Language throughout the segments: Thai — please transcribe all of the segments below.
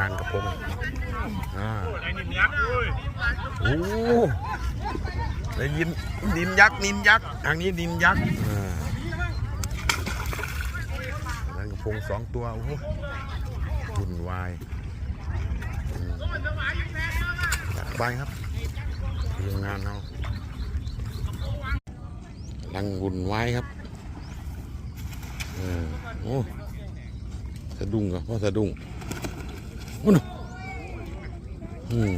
งานกระพงอ่าไอ้นินยักษ์เว้ยโอ้ได้ยินนินยักษ์นินยักษ์ทางนี้นินยักษ์อ่านกระพงสองตัวโอ้โหวุ่นวายอืมจัดไปครับทีมงานเราลังวุ่นวายครับเออโอ้สะดุ้งเหรอพ่อสะดุ้ง โอ้โหอืม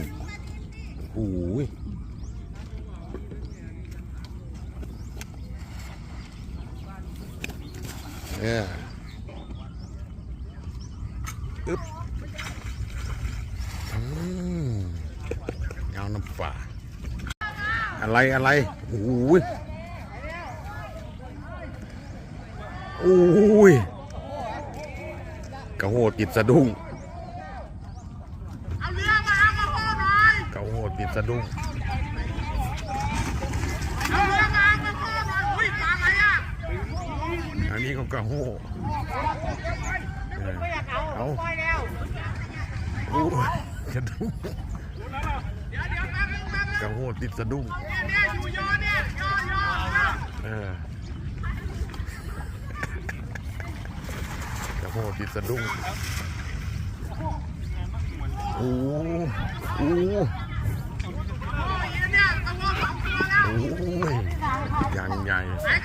โอ้ยเอออึ๊บอืมเงาน้ำฝ่าอะไรอะไรโอ้ยโอ้ยกระโหดติดสะดุ้ง เอาเรือมาเอากระโปงหน่อย กระโห ดติดสะดุ้งอันนี้เขากระหดเออเอาไปแล้วโอ้สะดุ้งเดี๋ยวเดี๋ยวแป๊บนึงแป๊บนึงกระหดติดสะดุ้งเออกระโหดติดสะดุ้งโอ้โอ้ เ